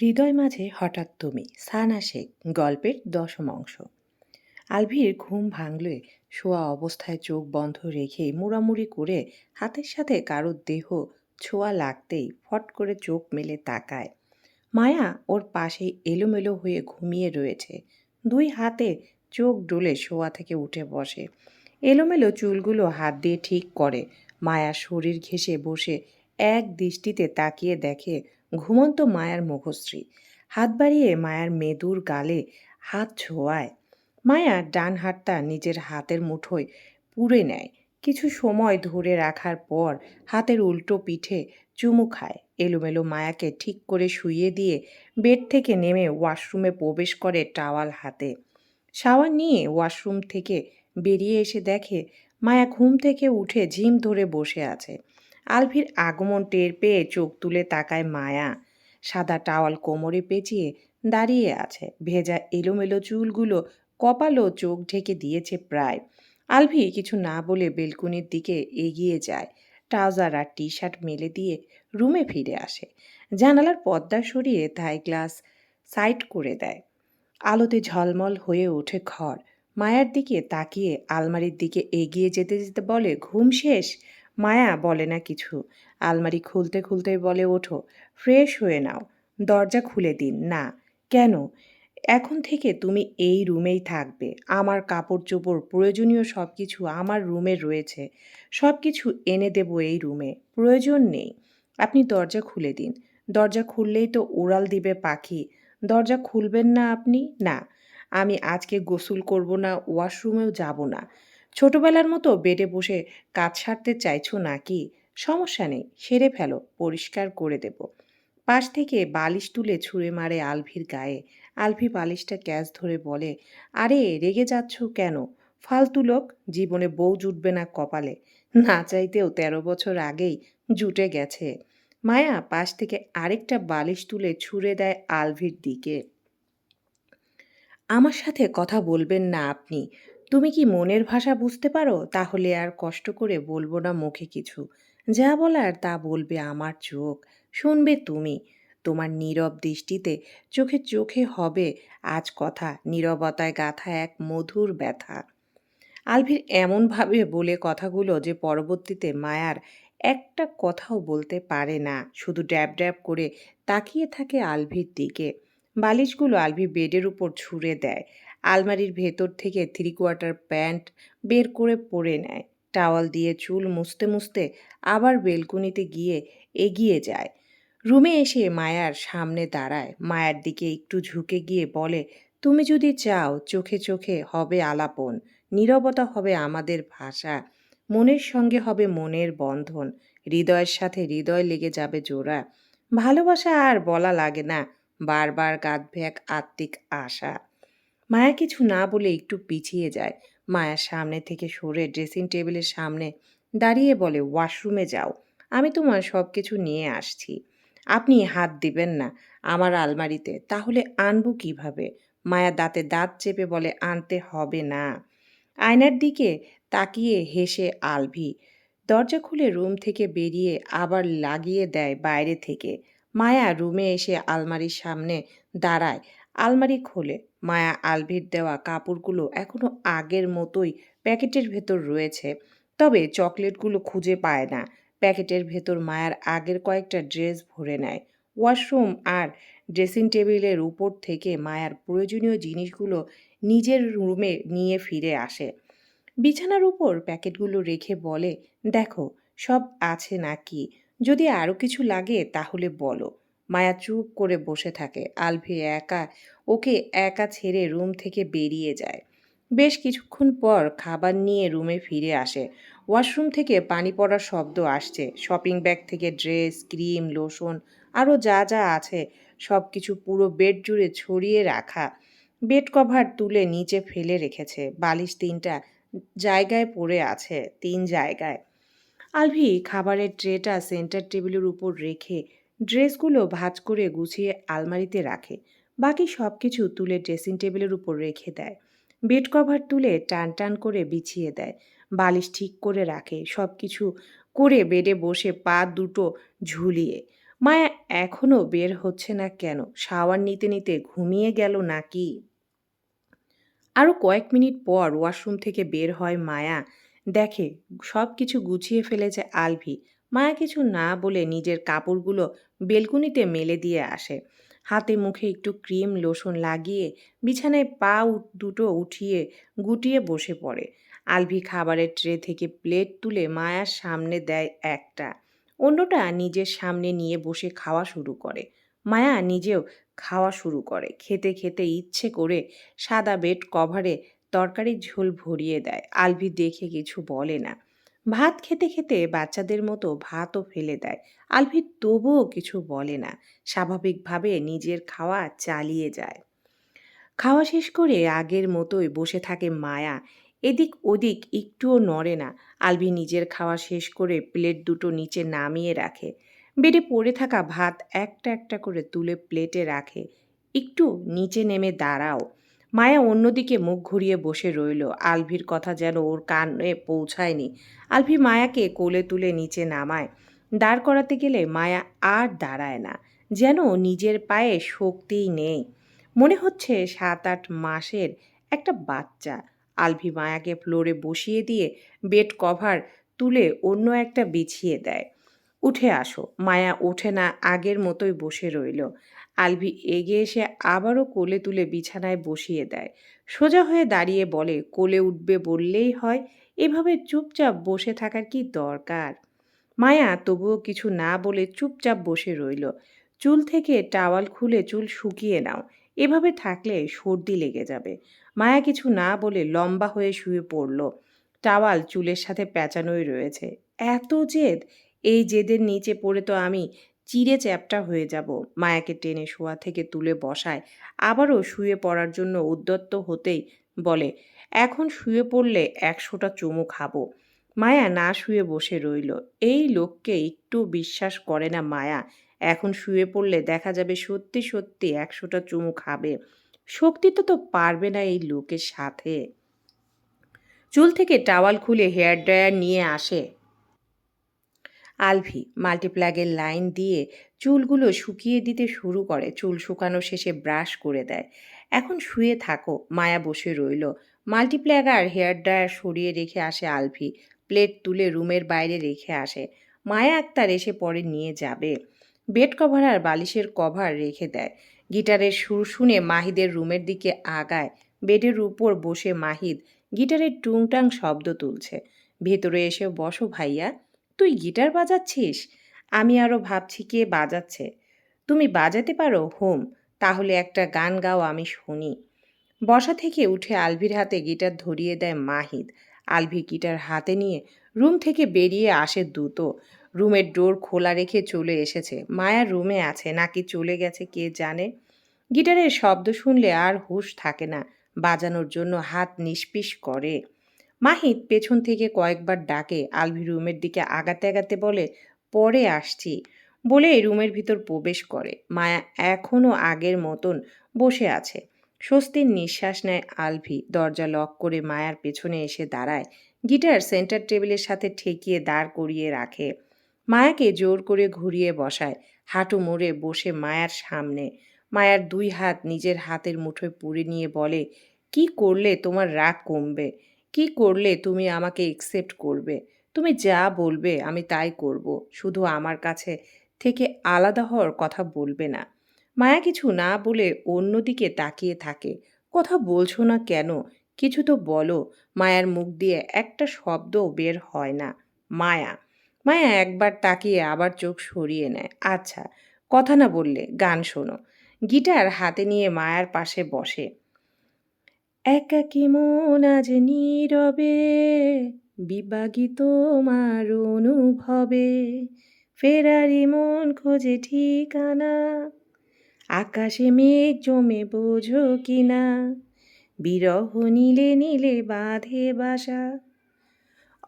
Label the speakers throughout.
Speaker 1: হৃদয় মাঝে হঠাৎ তুমি, সানা শেখ, গল্পের দশম অংশ। আলভির ঘুম ভাঙলে, শোয়া অবস্থায় চোখ বন্ধ রেখে মুড়ামুড়ি করে হাতের সাথে কারোর দেহ ছোঁয়া লাগতেই ফট করে চোখ মেলে তাকায়। মায়া ওর পাশে এলোমেলো হয়ে ঘুমিয়ে রয়েছে। দুই হাতে চোখ ডলে শোয়া থেকে উঠে বসে। এলোমেলো চুলগুলো হাত দিয়ে ঠিক করে। মায়ার শরীর ঘেঁষে বসে এক দৃষ্টিতে তাকিয়ে দেখে ঘুমন্ত মায়ার মুখশ্রী। হাত বাড়িয়ে মায়ার মেদুর গালে হাত ছোঁয়ায়। মায়া ডান হাতটা নিজের হাতের মুঠোয় পুড়ে নেয়। কিছু সময় ধরে রাখার পর হাতের উল্টো পিঠে চুমু খায়। এলোমেলো মায়াকে ঠিক করে শুইয়ে দিয়ে বেড থেকে নেমে ওয়াশরুমে প্রবেশ করে টাওয়াল হাতে। শাওয়ার নিয়ে ওয়াশরুম থেকে বেরিয়ে এসে দেখে মায়া ঘুম থেকে উঠে ঝিম ধরে বসে আছে। আলভির আগমন টের পেয়ে চোখ তুলে তাকায় মায়া। সাদা টাওয়াল কোমরে পেঁচিয়ে দাঁড়িয়ে আছে। ভেজা এলোমেলো চুলগুলো কপালও চোখ ঢেকে দিয়েছে প্রায়। আলভি কিছু না বলে বেলকুনির দিকে এগিয়ে যায়। ট্রাউজার আর টি শার্ট মেলে দিয়ে রুমে ফিরে আসে। জানালার পর্দা সরিয়ে থাই গ্লাস সাইড করে দেয়। আলোতে ঝলমল হয়ে ওঠে ঘর। মায়ার দিকে তাকিয়ে আলমারির দিকে এগিয়ে যেতে যেতে বলে, ঘুম শেষ? মায়া বলে না কিছু। আলমারি খুলতে খুলতে বলে, ওঠো, ফ্রেশ হয়ে নাও। দরজা খুলে দিন। না, কেন? এখন থেকে তুমি এই রুমেই থাকবে। আমার কাপড় চোপড় প্রয়োজনীয় সব কিছু আমার রুমে রয়েছে। সব কিছু এনে দেব এই রুমে। প্রয়োজন নেই। আপনি দরজা খুলে দিন। দরজা খুললেই তো উড়াল দিবে পাখি। দরজা খুলবেন না আপনি? না, আমি আজকে গোসল করব না, ওয়াশরুমেও যাব না। ছোটবেলার মতো বেডে বসে কাজ সারতে চাইছো নাকি? সমস্যা নেই, সেরে ফেলো, পরিষ্কার করে দেব। পাশ থেকে বালিশ তুলে ছুঁড়ে মারে আলভির গায়ে। আলভি বালিশটা ক্যাচ ধরে বলে, আরে, রেগে যাচ্ছ কেন? ফালতু লোক, জীবনে বউ জুটবে না কপালে। না চাইতেও তেরো বছর আগেই জুটে গেছে। মায়া পাশ থেকে আরেকটা বালিশ তুলে ছুঁড়ে দেয় আলভির দিকে। আমার সাথে কথা বলবেন না আপনি। তুমি কি মনের ভাষা বুঝতে পারো? তাহলে আর কষ্ট করে বলব না মুখে কিছু। যা বলার তা বলবে আমার চোখ। শুনবে তুমি। তোমার নীরব দৃষ্টিতে চোখে চোখে হবে আজ কথা, নীরবতায় গাথা এক মধুর ব্যথা। আলভির এমনভাবে বলে কথাগুলো যে পরবর্তীতে মায়ার একটা কথাও বলতে পারে না। শুধু ড্যাব ড্যাব করে তাকিয়ে থাকে আলভির দিকে। বালিশগুলো আলভি বেডের উপর ছুঁড়ে দেয়। আলমারির ভেতর থেকে থ্রি কোয়ার্টার প্যান্ট বের করে পরে নেয়। টাওয়াল দিয়ে চুল মুছতে মুছতে আবার বেলকুনিতে গিয়ে এগিয়ে যায়। রুমে এসে মায়ার সামনে দাঁড়ায়। মায়ার দিকে একটু ঝুঁকে গিয়ে বলে, তুমি যদি চাও, চোখে চোখে হবে আলাপন। নীরবতা হবে আমাদের ভাষা। মনের সঙ্গে হবে মনের বন্ধন। হৃদয়ের সাথে হৃদয় লেগে যাবে জোড়া। ভালোবাসা আর বলা লাগে না। বারবার এক আত্মিক আশা। মায়া কিছু না বলে একটু পিছিয়ে যায়। মায়ার সামনে থেকে সরে ড্রেসিং টেবিলের সামনে দাঁড়িয়ে বলে ওয়াশরুমে যাও। আমি তোমার সব কিছু নিয়ে আসছি। আপনি হাত দিবেন না আমার আলমারিতে, তাহলে আনব কীভাবে? মায়া দাঁতে দাঁত চেপে বলে, আনতে হবে না। আয়নার দিকে তাকিয়ে হেসে আলভি দরজা খুলে রুম থেকে বেরিয়ে আবার লাগিয়ে দেয় বাইরে থেকে। মায়া রুমে এসে আলমারির সামনে দাঁড়ায়। আলমারি খোলে। মায়া আলভির দেওয়া কাপড়গুলো এখনও আগের মতোই প্যাকেটের ভেতর রয়েছে। তবে চকলেটগুলো খুঁজে পায় না। প্যাকেটের ভেতর মায়ার আগের কয়েকটা ড্রেস ভরে নেয়। ওয়াশরুম আর ড্রেসিং টেবিলের উপর থেকে মায়ার প্রয়োজনীয় জিনিসগুলো নিজের রুমে নিয়ে ফিরে আসে। বিছানার উপর প্যাকেটগুলো রেখে বলে, দেখো, সব আছে নাকি? যদি আরও কিছু লাগে তাহলে বলো। মায়া চুপ করে বসে থাকে। আলভি একা, ওকে একা ছেড়ে রুম থেকে বেরিয়ে যায়। বেশ কিছুক্ষণ পর খাবার নিয়ে রুমে ফিরে আসে। ওয়াশরুম থেকে পানি পড়ার শব্দ আসছে। শপিং ব্যাগ থেকে ড্রেস, ক্রিম, লোশন, আরও যা যা আছে সব কিছু পুরো বেড জুড়ে ছড়িয়ে রাখা। বেড কভার তুলে নিচে ফেলে রেখেছে। বালিশ তিনটা জায়গায় পড়ে আছে, তিন জায়গায়। আলভি খাবারের ট্রেটা সেন্টার টেবিলের উপর রেখে ড্রেসগুলো ভাঁজ করে গুছিয়ে আলমারিতে রাখে। বাকি সব কিছু তুলে ড্রেসিং টেবিলের উপর রেখে দেয়। বেড কভার তুলে টান টান করে বিছিয়ে দেয়। বালিশ ঠিক করে রাখে। সব কিছু করে বেডে বসে পা দুটো ঝুলিয়ে। মায়া এখনও বের হচ্ছে না কেন? শাওয়ার নিতে নিতে ঘুমিয়ে গেল নাকি? আরও কয়েক মিনিট পর ওয়াশরুম থেকে বের হয় মায়া। দেখে সব কিছু গুছিয়ে ফেলেছে আলভি। মায়া কিছু না বলে নিজের কাপড়গুলো বেলকুনিতে মেলে দিয়ে আসে। হাতে মুখে একটু ক্রিম, লোশন লাগিয়ে বিছানায় পা দুটো উঠিয়ে গুটিয়ে বসে পড়ে। আলভি খাবারের ট্রে থেকে প্লেট তুলে মায়ার সামনে দেয় একটা। অন্যটা নিজের সামনে নিয়ে বসে খাওয়া শুরু করে। মায়া নিজেও খাওয়া শুরু করে। খেতে খেতে ইচ্ছে করে সাদা বেড কভারে তরকারির ঝোল ভরিয়ে দেয়। আলভি দেখে কিছু বলে না। ভাত খেতে খেতে বাচ্চাদের মতো ভাতও ফেলে দেয়। আলভি তবুও কিছু বলে না। স্বাভাবিকভাবে নিজের খাওয়া চালিয়ে যায়। খাওয়া শেষ করে আগের মতোই বসে থাকে মায়া। এদিক ওদিক একটুও নড়ে না। আলভি নিজের খাওয়া শেষ করে প্লেট দুটো নিচে নামিয়ে রাখে। বেডে পড়ে থাকা ভাত একটা একটা করে তুলে প্লেটে রাখে। একটু নিচে নেমে দাঁড়াও। মায়া অন্যদিকে মুখ ঘুরিয়ে বসে রইল। আলভির কথা যেন ওর কানে পৌঁছায়নি। আলভি মায়াকে কোলে তুলে নিচে নামায়। দাঁড় করাতে গেলে মায়া আর দাঁড়ায় না, যেন নিজের পায়ে শক্তিই নেই। মনে হচ্ছে সাত আট মাসের একটা বাচ্চা। আলভি মায়াকে ফ্লোরে বসিয়ে দিয়ে বেড কভার তুলে অন্য একটা বিছিয়ে দেয়। উঠে আসো। মায়া ওঠে না আগের মতোই বসে রইল। আলভি এগিয়ে এসে আবারও কোলে তুলে বিছানায় বসিয়ে দেয়। সোজা হয়ে দাঁড়িয়ে বলে, কোলে উঠবে বললেই হয়, এভাবে চুপচাপ বসে থাকার কি দরকার? মায়া তবুও কিছু না বলে চুপচাপ বসে রইল। চুল থেকে টাওয়াল খুলে চুল শুকিয়ে নাও, এভাবে থাকলে সর্দি লেগে যাবে। মায়া কিছু না বলে লম্বা হয়ে শুয়ে পড়ল। টাওয়াল চুলের সাথে প্যাঁচানোই রয়েছে। এত জেদ? এই জেদের নিচে পড়ে তো আমি চিড়ে চ্যাপটা হয়ে যাব। মায়াকে টেনে শোয়া থেকে তুলে বসায়। আবারও শুয়ে পড়ার জন্য উদ্যত্ত হতেই বলে, এখন শুয়ে পড়লে একশোটা চুমু খাব। মায়া না শুয়ে বসে রইল। এই লোককে একটু বিশ্বাস করে না মায়া। এখন শুয়ে পড়লে দেখা যাবে সত্যি সত্যি একশোটা চুমু খাবে। শক্তি তো তো পারবে না এই লোকের সাথে। চুল থেকে টাওয়াল খুলে হেয়ার ড্রায়ার নিয়ে আসে। আলভি মাল্টিপ্লাগের লাইন দিয়ে চুলগুলো শুকিয়ে দিতে শুরু করে। চুল শুকানো শেষে ব্রাশ করে দেয়। এখন শুয়ে থাকো, মায়া বসে রইল। মাল্টিপ্ল্যাগার হেয়ার ড্রায়ার সরিয়ে রেখে আসে আলভি। প্লেট তুলে রুমের বাইরে রেখে আসে। মায়া আক্তার এসে পরে নিয়ে যাবে। বেড কভার আর বালিশের কভার রেখে দেয়। গিটারের সুর শুনে মাহিদের রুমের দিকে আগায়। বেডের উপর বসে মাহিদ গিটারের টুংটাং শব্দ তুলছে। ভেতরে এসে বসো ভাইয়া। তুই গিটার বাজাচ্ছিস? আমি আরও ভাবছি কে বাজাচ্ছে। তুমি বাজাতে পারো, হোম, তাহলে একটা গান গাও, আমি শুনি। বসা থেকে উঠে আলভির হাতে গিটার ধরিয়ে দেয় মাহিদ আলভি গিটার হাতে নিয়ে রুম থেকে বেরিয়ে আসে দ্রুত। রুমের ডোর খোলা রেখে চলে এসেছে। মায়া রুমে আছে, নাকি চলে গেছে কে জানে? গিটারের শব্দ শুনলে আর হুঁশ থাকে না। বাজানোর জন্য হাত নিষ্পিস করে। মাহিদ পেছন থেকে কয়েকবার ডাকে, আলভি রুমের দিকে আগাতে আগাতে বলে, পরে আসছি। বলে রুমের ভিতর প্রবেশ করে। মায়া এখনও আগের মতন বসে আছে। স্বস্তির নিঃশ্বাস নেয় আলভি। দরজা লক করে মায়ার পেছনে এসে দাঁড়ায়। গিটার সেন্টার টেবিলের সাথে ঠেকিয়ে দাঁড় করিয়ে রাখে। মায়াকে জোর করে ঘুরিয়ে বসায়। হাঁটু মোড়ে বসে মায়ার সামনে। মায়ার দুই হাত নিজের হাতের মুঠোয় পুড়ে নিয়ে বলে, কি করলে? তোমার রাগ কমবে। কি করলে তুমি আমাকে একসেপ্ট করবে? তুমি যা বলবে আমি তাই করব। শুধু আমার কাছে থেকে আলাদা হওয়ার কথা বলবে না। মায়া কিছু না বলে অন্যদিকে তাকিয়ে থাকে। কথা বলছো না কেন? কিছু তো বলো। মায়ার মুখ দিয়ে একটা শব্দও বের হয় না। মায়া। মায়া একবার তাকিয়ে আবার চোখ সরিয়ে নেয়। আচ্ছা কথা না বললে গান শোনো। গিটার হাতে নিয়ে মায়ার পাশে বসে। একাকি মন আজ নীরবে বিবাগী তোমার অনুভবে। ফেরারি মন খোঁজে ঠিকানা, আকাশে মেঘ জমে বোঝো কিনা। বিরহ নীলে নীলে বাঁধে বাসা,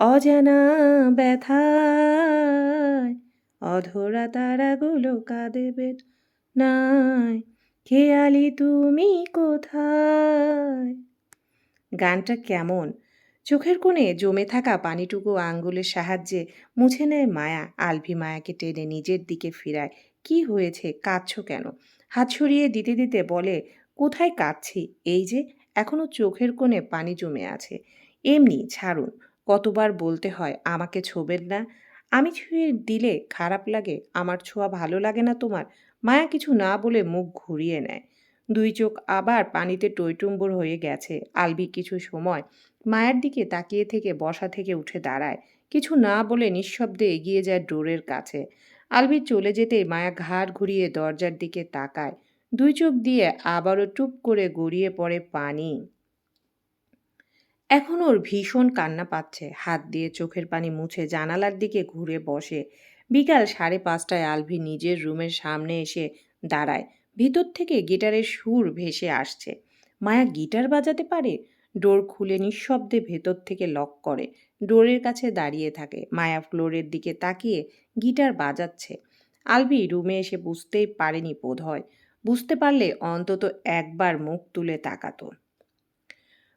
Speaker 1: অজানা ব্যথায়। অধরা তারাগুলো কাঁদেবে নাই, খেয়ালি তুমি কোথায়? গানটা কেমন? চোখের কোণে জমে থাকা পানিটুকু আঙ্গুলের সাহায্যে মুছে নেয় মায়া। আলভি মায়াকে টেনে নিজের দিকে ফিরায়। কি হয়েছে? কাঁদছো কেন? হাত সরিয়ে দিতে দিতে বলে, কোথায় কাঁদছি? এই যে, এখনও চোখের কোণে পানি জমে আছে। এমনি, ছাড়ুন। কতবার বলতে হয়, আমাকে ছোবেন না। আমি ছুঁয়ে দিলে খারাপ লাগে, আমার ছোঁয়া ভালো লাগে না তোমার। মায়া কিছু না বলে মুখ ঘুরিয়ে নেয়। দুই চোখ আবার পানিতে টইটুম্বর হয়ে গেছে। আলবি কিছু সময় মায়ের দিকে তাকিয়ে থেকে বসা থেকে উঠে দাঁড়ায়। কিছু না বলে নিঃশব্দে এগিয়ে যায় ডোরের কাছে। আলবি চলে যেতেই মায়া ঘাড় ঘুরিয়ে দরজার দিকে তাকায়। দুই চোখ দিয়ে আবারও টুপ করে গড়িয়ে পড়ে পানি। এখন ওর ভীষণ কান্না পাচ্ছে। হাত দিয়ে চোখের পানি মুছে জানালার দিকে ঘুরে বসে। বিকাল সাড়ে পাঁচটায় আলভি নিজের রুমের সামনে এসে দাঁড়ায়। ভিতর থেকে গিটারের সুর ভেসে আসছে। মায়া গিটার বাজাতে পারে? ডোর খুলে নিঃশব্দে ভেতর থেকে লক করে। ডোরের কাছে দাঁড়িয়ে থাকে। মায়া ফ্লোরের দিকে তাকিয়ে গিটার বাজাচ্ছে। আলবি রুমে এসে বুঝতেই পারেনি বোধ হয় বুঝতে পারলে অন্তত একবার মুখ তুলে তাকাতো।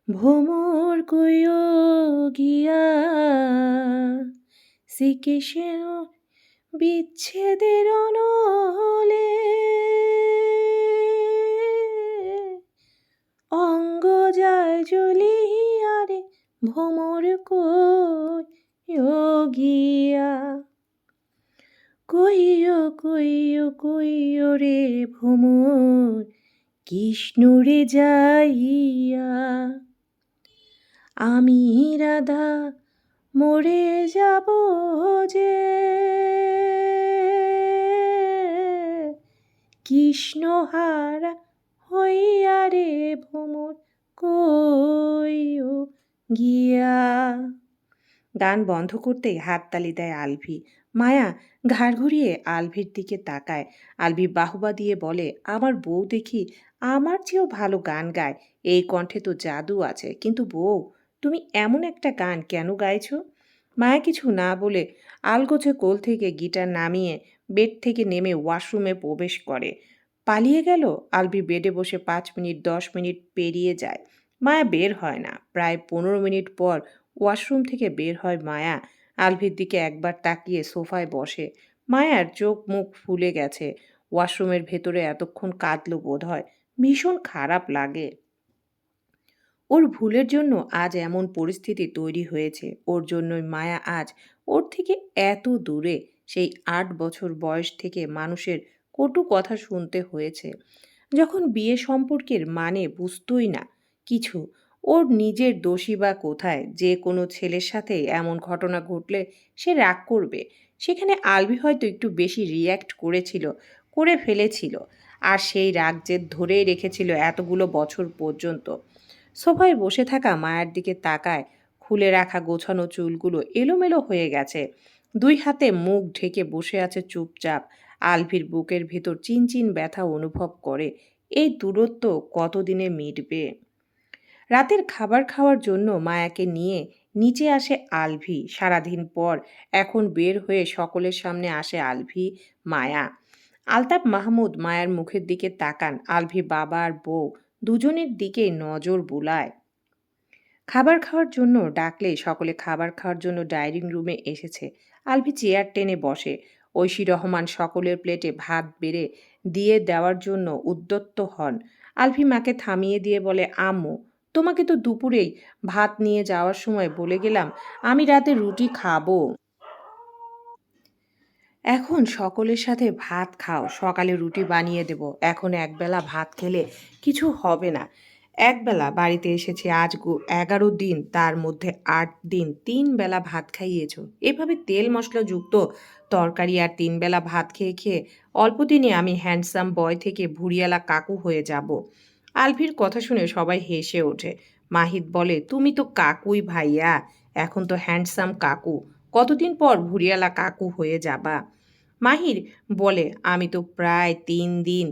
Speaker 1: ভ্রমর কইও গিয়া শ্রীকৃষ্ণ বিচ্ছেদের অনলে অঙ্গ যায় জ্বলিয়া রে ভ্রমর কইও গিয়া কইও কইও কইও রে ভ্রমর, কৃষ্ণ রে যাইয়া। আমি রাধা, মরে যাব যে। কৃষ্ণ হারা হইয়া রে ভ্রমর কইও গিয়া। গান বন্ধ করতেই হাততালি দেয় আলভি। মায়া ঘাড় ঘুরিয়ে আলভির দিকে তাকায়। আলভি বাহুবা দিয়ে বলে, আমার বউ দেখি আমার চেয়েও ভালো গান গায়। এই কণ্ঠে তো জাদু আছে। কিন্তু বউ, তুমি এমন একটা গান কেন গাইছো? মায়া কিছু না বলে আলগোছে কোল থেকে গিটার নামিয়ে বেড থেকে নেমে ওয়াশরুমে প্রবেশ করে। পালিয়ে গেল? আলভি বেডে বসে পাঁচ মিনিট, দশ মিনিট পেরিয়ে যায়। মায়া বের হয় না। প্রায় পনেরো মিনিট পর ওয়াশরুম থেকে বের হয় মায়া। আলভির দিকে একবার তাকিয়ে সোফায় বসে। মায়ার চোখ মুখ ফুলে গেছে। ওয়াশরুমের ভেতরে এতক্ষণ কাঁদলো বোধ হয়। ভীষণ খারাপ লাগে। ওর ভুলের জন্য আজ এমন পরিস্থিতি তৈরি হয়েছে। ওর জন্যই মায়া আজ ওর থেকে এত দূরে। সেই আট বছর বয়স থেকে মানুষের কটু কথা শুনতে হয়েছে। যখন বিয়ে সম্পর্কের মানে বুঝতই না কিছু, ওর নিজের দোষী বা কোথায়? যে কোনো ছেলের সাথে এমন ঘটনা ঘটলে সে রাগ করবে। সেখানে আলবি হয়তো একটু বেশি রিয়্যাক্ট করেছিল, করে ফেলেছিল আর সেই রাগ জেদ ধরেই রেখেছিল এতগুলো বছর পর্যন্ত। সোফায় বসে থাকা মায়ের দিকে তাকায়, খুলে রাখা গোছানো চুলগুলো এলোমেলো হয়ে গেছে। দুই হাতে মুখ ঢেকে বসে আছে চুপচাপ আলভির বুকের ভেতর চিনচিন ব্যথা অনুভব করে। এই দূরত্ব কতদিনে মিটবে? রাতের খাবার খাওয়ার জন্য মায়াকে নিয়ে নিচে আসে আলভি সারাদিন পর এখন বের হয়ে সকলের সামনে আসে আলভি মায়া। আলতাফ মাহমুদ মায়ার মুখের দিকে তাকান। আলভি বাবা আর বউ দুজনের দিকে নজর বুলায়। খাবার খাওয়ার জন্য ডাকলে সকলে খাবার খাওয়ার জন্য ডাইনিং রুমে এসেছে। আলভি চেয়ার টেনে বসে। ঐশী রহমান সকলের প্লেটে ভাত বেড়ে দিয়ে দেওয়ার জন্য উদ্যত্ত হন। আলভি মাকে থামিয়ে দিয়ে বলে, আম্মু, তোমাকে তো দুপুরেই ভাত নিয়ে যাওয়ার সময় বলে গেলাম, আমি রাতে রুটি খাব। এখন সকলের সাথে ভাত খাও, সকালে রুটি বানিয়ে দেব। এখন একবেলা ভাত খেলে কিছু হবে না। একবেলা বাড়িতে এসেছে আজ এগারো দিন, তার মধ্যে আট দিন, তিন বেলা ভাত খাইয়েছ। এভাবে তেল মশলা যুক্ত তরকারি আর তিন বেলা ভাত খেয়ে খেয়ে অল্প দিনে আমি হ্যান্ডসাম বয় থেকে ভুড়িয়ালা কাকু হয়ে যাব। আলভির কথা শুনে সবাই হেসে ওঠে। মাহিত বলে, তুমি তো কাকুই ভাইয়া, এখন তো হ্যান্ডসাম কাকু। কতদিন পর ভুড়িয়ালা কাকু হয়ে যাবা? মাহির বলে, আমি তো প্রায় তিন দিন,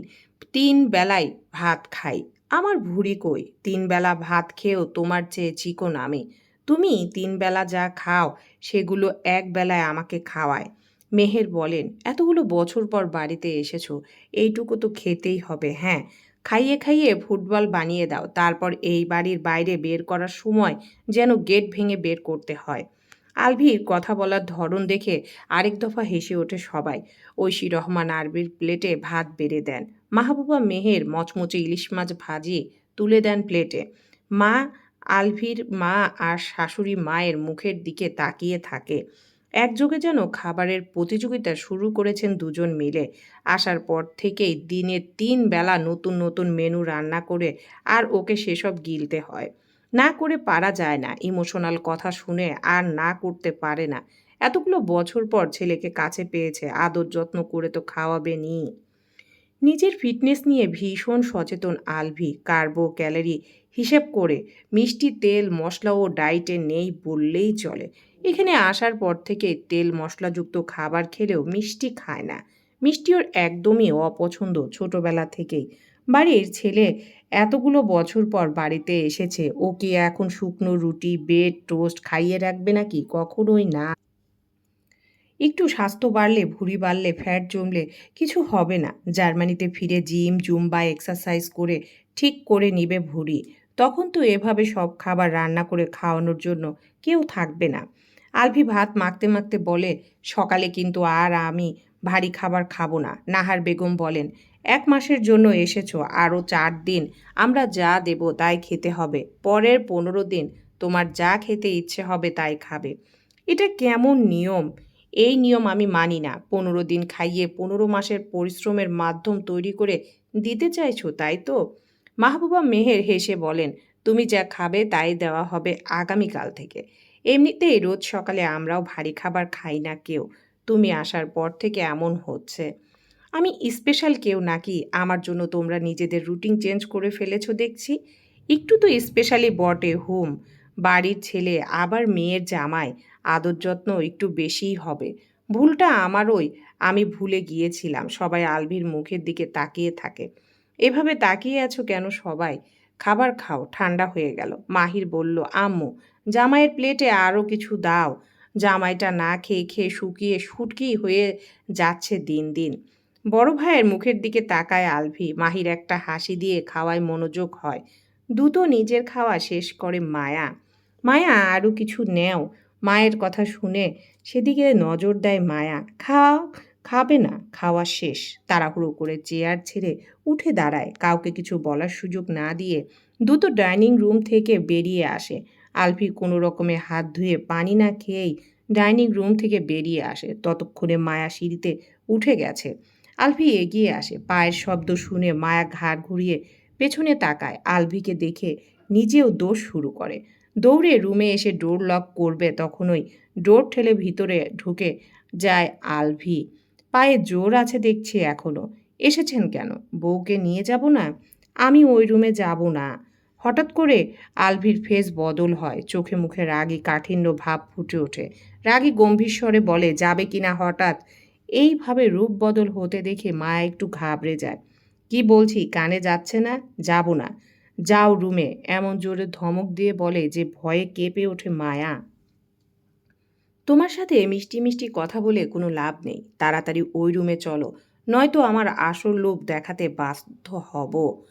Speaker 1: তিন বেলায় ভাত খাই। আমার ভুঁড়ি কই? তিন বেলা ভাত খেয়েও তোমার চেয়ে চিকন আমি। তুমি তিন বেলা যা খাও, সেগুলো এক বেলায় আমাকে খাওয়ায়। মেহের বলেন, এতগুলো বছর পর বাড়িতে এসেছ, এইটুকু তো খেতেই হবে হ্যাঁ? খাইয়ে খাইয়ে ফুটবল বানিয়ে দাও, তারপর এই বাড়ির বাইরে বের করার সময় যেন গেট ভেঙে বের করতে হয়। আলভির কথা বলার ধরন দেখে আরেক দফা হেসে ওঠে সবাই। ঐশী রহমান আরবির প্লেটে ভাত বেড়ে দেন। মাহবুবা মেহের মচমচে ইলিশ মাছ ভাজিয়ে তুলে দেন প্লেটে। মা আলভির মা আর শাশুড়ি মায়ের মুখের দিকে তাকিয়ে থাকে। একযোগে যেন খাবারের প্রতিযোগিতা শুরু করেছেন দুজন মিলে। আসার পর থেকেই দিনে তিন বেলা নতুন নতুন মেনু রান্না করে আর ওকে সেসব গিলতে হয়। না করে পারা যায় না, ইমোশনাল কথা শুনে আর না করতে পারে না। এতগুলো বছর পর ছেলেকে কাছে পেয়েছে, আদর যত্ন করে তো খাওয়াবে নি নিজের ফিটনেস নিয়ে ভীষণ সচেতন আলভি কার্বো ক্যালোরি হিসেব করে মিষ্টি তেল, মশলা ও ডায়েটে নেই বললেই চলে। এখানে আসার পর থেকে তেল, মশলাযুক্ত খাবার খেলেও মিষ্টি খায় না। মিষ্টি ওর একদমই অপছন্দ ছোটবেলা থেকেই। বাড়ির ছেলে এতগুলো বছর পর বাড়িতে এসেছে। ও কি এখন শুকনো রুটি বেড টোস্ট খাইয়ে রাখবে নাকি? কখনোই না। একটু স্বাস্থ্য বাড়লে, ভুঁড়ি বাড়লে ফ্যাট জমলে কিছু হবে না। জার্মানিতে ফিরে জিম জুম বা এক্সারসাইজ করে ঠিক করে নিবে ভুঁড়ি। তখন তো এভাবে সব খাবার রান্না করে খাওয়ানোর জন্য কেউ থাকবে না। আলভি ভাত মাখতে মাখতে বলে, সকালে কিন্তু আর আমি ভারী খাবার খাব না। নাহার বেগম বলেন, এক মাসের জন্য এসেছ, আরও চার দিন। আমরা যা দেব তাই খেতে হবে। পরের পনেরো দিন তোমার যা খেতে ইচ্ছে হবে তাই খাবে। এটা কেমন নিয়ম? এই নিয়ম আমি মানি না। পনেরো দিন খাইয়ে পনেরো মাসের পরিশ্রমের মাধ্যম তৈরি করে দিতে চাইছো, তাই তো? মাহবুবা মেহের হেসে বলেন, তুমি যা খাবে তাই দেওয়া হবে আগামীকাল থেকে। এমনিতেই রোজ সকালে আমরাও ভারী খাবার খাই না কেউ। তুমি আসার পর থেকে এমন হচ্ছে। আমি স্পেশাল কেউ নাকি? আমার জন্য তোমরা নিজেদের রুটিন চেঞ্জ করে ফেলেছো দেখছি। একটু তো স্পেশালি বটে, হোম। বাড়ির ছেলে, আবার মেয়ের জামাই। আদর যত্ন একটু বেশিই হবে। ভুলটা আমারই, আমি ভুলে গিয়েছিলাম। সবাই আলভির মুখের দিকে তাকিয়ে থাকে। এভাবে তাকিয়ে আছো কেন সবাই? খাবার খাও, ঠান্ডা হয়ে গেল। মাহির বলল, আম্মু, জামাইয়ের প্লেটে আরও কিছু দাও। জামাইটা না খেয়ে খেয়ে শুকিয়ে শুটকি হয়ে যাচ্ছে দিন দিন। বড় ভাইয়ের মুখের দিকে তাকায় আলভি। মাহির একটা হাসি দিয়ে খাওয়ায় মনোযোগ হয়। দুটো নিজের খাওয়া শেষ করে মায়া। মায়া আরও কিছু নেও। মায়ের কথা শুনে সেদিকে নজর দেয় মায়া। খাও, খাবে না, খাওয়া শেষ। তাড়াহুড়ো করে চেয়ার ছেড়ে উঠে দাঁড়ায়। কাউকে কিছু বলার সুযোগ না দিয়ে দ্রুত ডাইনিং রুম থেকে বেরিয়ে আসে। আলফি কোনো রকমে হাত ধুয়ে পানি না খেয়েই ডাইনিং রুম থেকে বেরিয়ে আসে। ততক্ষণে মায়া সিঁড়িতে উঠে গেছে। আলফি এগিয়ে আসে। পায়ের শব্দ শুনে মায়া ঘাড় ঘুরিয়ে পেছনে তাকায়। আলভিকে দেখে নিজেও দোষ শুরু করে। দৌড়ে রুমে এসে ডোর লক করবে তখনই ডোর ঠেলে ভিতরে ঢুকে যায় আলভি। পায়ে জোর আছে দেখছি এখনও। এসেছেন কেন? বউকে নিয়ে যাব না? আমি ওই রুমে যাব না। হঠাৎ করে আলভির ফেস বদল হয়। চোখে মুখে রাগী কাঠিন্য ভাব ফুটে ওঠে। রাগী গম্ভীর স্বরে বলে, যাবে কিনা হঠাৎ? এইভাবে রূপ বদল হতে দেখে মা একটু ঘাবড়ে যায়। কি বলছি? কানে যাচ্ছে না? যাব না। যাও রুমে। এমন জোরে ধমক দিয়ে বলে যে ভয়ে কেঁপে ওঠে মায়া। তোমার সাথে মিষ্টি মিষ্টি কথা বলে কোনো লাভ নেই। তাড়াতাড়ি ওই রুমে চলো। নয়তো আমার আসল লোভ দেখাতে বাধ্য হব।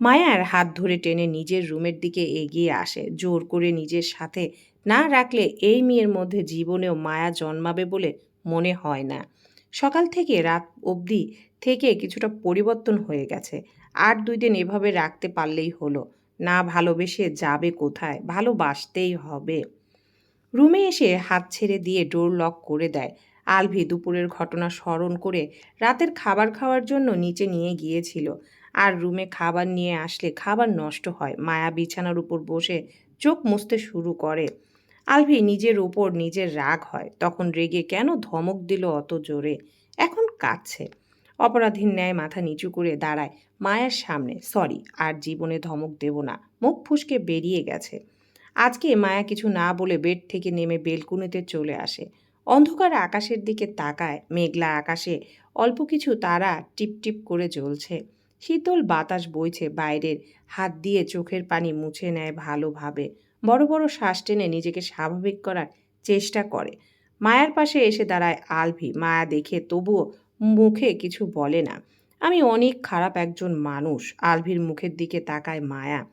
Speaker 1: মায়ার হাত ধরে টেনে নিজের রুমের দিকে এগিয়ে আসে। জোর করে নিজের সাথে না রাখলে এই মেয়ের মধ্যে জীবনেও মায়া জন্মাবে বলে মনে হয় না। সকাল থেকে রাত অবধি থেকে কিছুটা পরিবর্তন হয়ে গেছে। আর দুই দিন এভাবে রাখতে পারলেই হলো। না ভালোবেসে যাবে কোথায়? ভালোবাসতেই হবে। রুমে এসে হাত ছেড়ে দিয়ে ডোর লক করে দেয়। আলভি দুপুরের ঘটনা স্মরণ করে রাতের খাবার খাওয়ার জন্য নিচে নিয়ে গিয়েছিল। আর রুমে খাবার নিয়ে আসলে খাবার নষ্ট হয়। মায়া বিছানার উপর বসে চোখ মুছতে শুরু করে। আলভি নিজের ওপর নিজের রাগ হয়। তখন রেগে কেন ধমক দিল অত জোরে? এখন কাঁদছে। অপরাধীর ন্যায় মাথা নিচু করে দাঁড়ায় মায়ের সামনে। সরি, আর জীবনে ধমক দেব না। মুখ ফুসকে বেরিয়ে গেছে। আজকে মায়া কিছু না বলে বেড থেকে নেমে বেলকুনিতে চলে আসে। অন্ধকার আকাশের দিকে তাকায়। মেঘলা আকাশে অল্প কিছু তারা টিপ টিপ করে জ্বলছে। শীতল বাতাস বইছে বাইরের। হাত দিয়ে চোখের পানি মুছে নেয় ভালোভাবে। বড় বড় শ্বাস টেনে নিজেকে স্বাভাবিক করার চেষ্টা করে। মায়ার পাশে এসে দাঁড়ায় আলভি। মায়া দেখে তবুও মুখে কিছু বলে না। আমি অনেক খারাপ একজন মানুষ। আলভির মুখের দিকে তাকায় মায়া।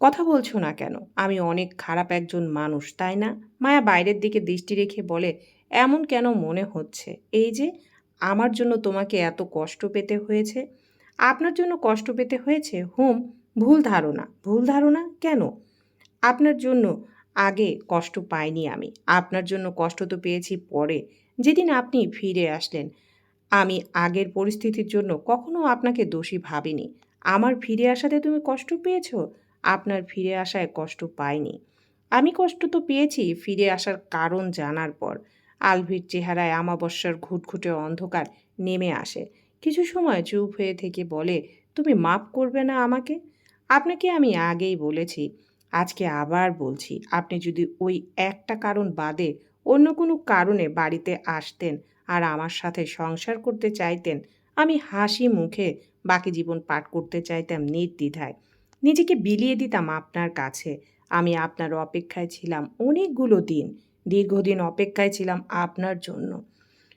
Speaker 1: কথা বলছো না কেন? আমি অনেক খারাপ একজন মানুষ, তাই না? মায়া বাইরের দিকে দৃষ্টি রেখে বলে, এমন কেন মনে হচ্ছে? এই যে, আমার জন্য তোমাকে এত কষ্ট পেতে হয়েছে। আপনার জন্য কষ্ট পেতে হয়েছে? হুম, ভুল ধারণা। ভুল ধারণা কেন? আপনার জন্য আগে কষ্ট পাইনি আমি। আপনার জন্য কষ্ট তো পেয়েছি পরে। যেদিন আপনি ফিরে আসলেন আমি আগের পরিস্থিতির জন্য কখনো আপনাকে দোষী ভাবিনি। আমার ফিরে আসাতে তুমি কষ্ট পেয়েছ? আপনার ফিরে আসায় কষ্ট পাইনি। আমি কষ্ট তো পেয়েছি ফিরে আসার কারণ জানার পর। আলভির চেহারায় আমাবস্যার ঘুটঘুটে অন্ধকার নেমে আসে। কিছু সময় চুপ হয়ে থেকে বলে, তুমি মাফ করবে না আমাকে? আপনাকে আমি আগেই বলেছি, আজকে আবার বলছি। আপনি যদি ওই একটা কারণ বাদে অন্য কোনো কারণে বাড়িতে আসতেন আর আমার সাথে সংসার করতে চাইতেন, আমি হাসি মুখে বাকি জীবন পাঠ করতে চাইতাম নির্দ্বিধায়। নিজেকে বিলিয়ে দিতাম আপনার কাছে। আমি আপনার অপেক্ষায় ছিলাম অনেকগুলো দিন, দীর্ঘদিন অপেক্ষায় ছিলাম আপনার জন্য।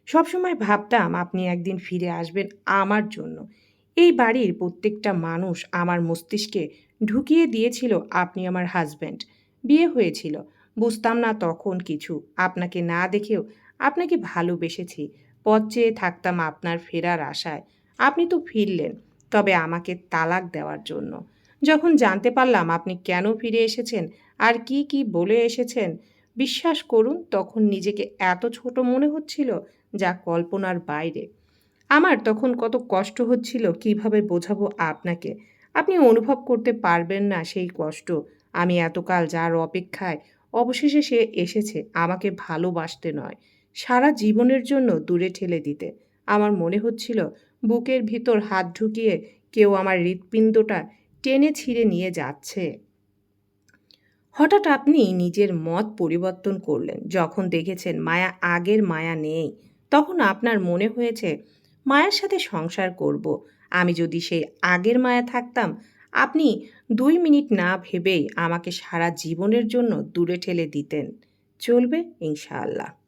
Speaker 1: সবসময় ভাবতাম আপনি একদিন ফিরে আসবেন আমার জন্য। এই বাড়ির প্রত্যেকটা মানুষ আমার মস্তিষ্কে ঢুকিয়ে দিয়েছিল, আপনি আমার হাজব্যান্ড বিয়ে হয়েছিল। বুঝতাম না তখন কিছু। আপনাকে না দেখেও আপনাকে ভালোবেসেছি? পথ চেয়ে থাকতাম আপনার ফেরার আশায়। আপনি তো ফিরলেন, তবে আমাকে তালাক দেওয়ার জন্য। যখন জানতে পারলাম আপনি কেন ফিরে এসেছেন, আর কি কি বলে এসেছেন, বিশ্বাস করুন, তখন নিজেকে এত ছোট মনে হচ্ছিল যা কল্পনার বাইরে। আমার তখন কত কষ্ট হচ্ছিল, কীভাবে বোঝাবো আপনাকে? আপনি অনুভব করতে পারবেন না সেই কষ্ট। আমি এতকাল যার অপেক্ষায়, অবশেষে সে এসেছে, আমাকে ভালোবাসতে নয়। সারা জীবনের জন্য দূরে ঠেলে দিতে। আমার মনে হচ্ছিল, বুকের ভিতর হাত ঢুকিয়ে কেউ আমার হৃৎপিণ্ডটা টেনে ছিঁড়ে নিয়ে যাচ্ছে। হঠাৎ আপনি নিজের মত পরিবর্তন করলেন। যখন দেখেছেন মায়া আগের মায়া নেই, তখন আপনার মনে হয়েছে, মায়ের সাথে সংসার করব। আমি যদি সেই আগের মায়া থাকতাম, আপনি দুই মিনিট না ভেবেই আমাকে সারা জীবনের জন্য দূরে ঠেলে দিতেন। চলবে ইনশাআল্লাহ।